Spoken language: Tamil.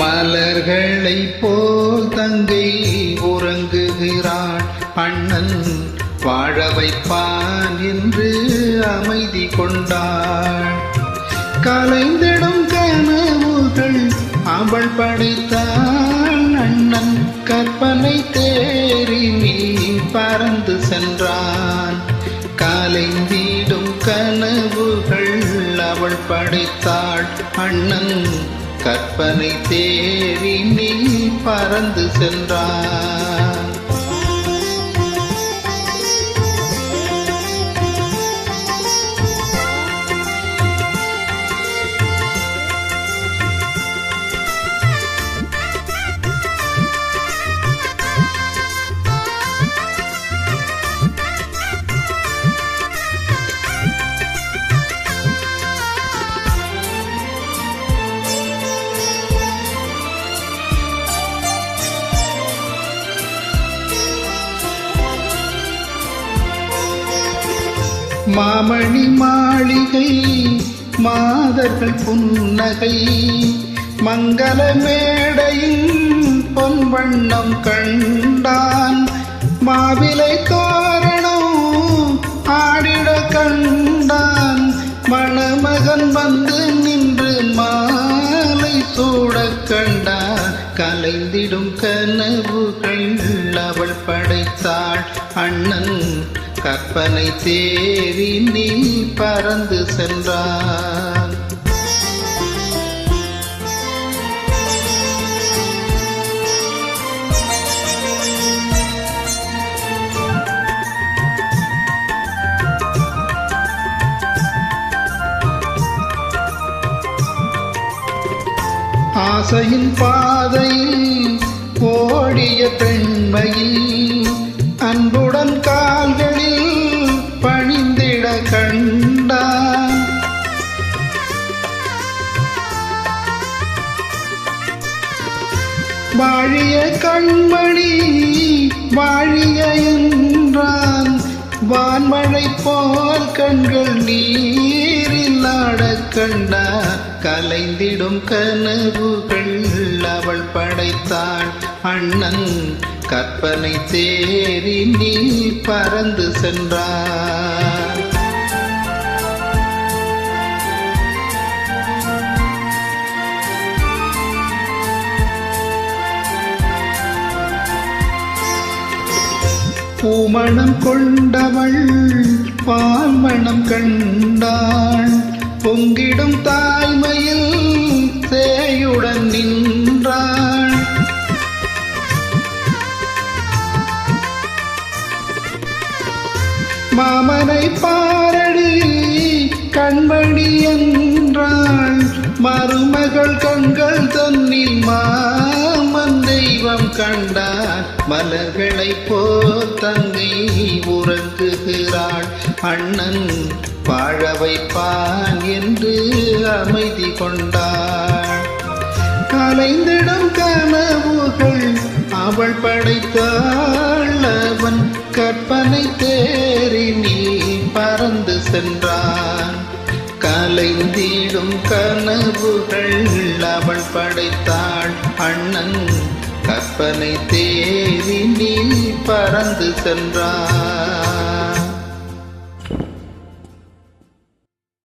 மலர்களை போல் தங்கை உறங்குகிறாள். அண்ணன் வாழ வைப்பான் என்று அமைதி கொண்டாள். கலைந்திடும் கனவுகள் அவள் படைத்தாள். அண்ணன் கற்பனை தேறி நீ பறந்து சென்றான். கலைந்திடும் கனவுகள் அவள் படைத்தாள். அண்ணன் கற்பனை தேறி நீ பறந்து சென்றான் மாமணி மாளிகை மாதர்கள் புன்னகை. மங்கள மேடையின் பொன் வண்ணம் கண்டான். மாவிலை தோரணம் ஆடிட கண்டான். மணமகன் வந்து நின்று மாலை சூட கண்டான். கலைந்திடும் கனவுகள் அவள் படைத்தாள். அண்ணன் கற்பனை தேடி நீ பறந்து சென்றான் ஆசையின் பாதையில் ஓடிய பெண்மையில் அன்புடன் கால்கள் வாழிய கண்மணி வாழிய என்றான். வான்மழை போல் கண்கள் நீரில் ஆடக் கண்டா கலைந்திடும் கனவுகள் அவள் படைத்தாள் அண்ணன் கற்பனை தேறி நீ பறந்து சென்றார். பூமணம் கொண்டவள் பால்மணம் கண்டாள். பொங்கிடும் தாய்மையில் சேயுடன் நின்றாள். மாமனை பாரடி கண்மணி என்றாள். மருமகள் கண்கள் தன்னில் மா கண்டார். மலர்களை போல் தங்கை உறங்குகிறாள் அண்ணன் வாழ வைப்பான் என்று அமைதி கொண்டாள். கலைந்திடும் கனவுகள் அவள் படைத்தாள். அவன் கற்பனை தேறி நீ பறந்து சென்றான். கலைந்திடும் கனவுகள் அவள் படைத்தாள். அண்ணன் கற்பனை தேவி நீ பறந்து சென்றார்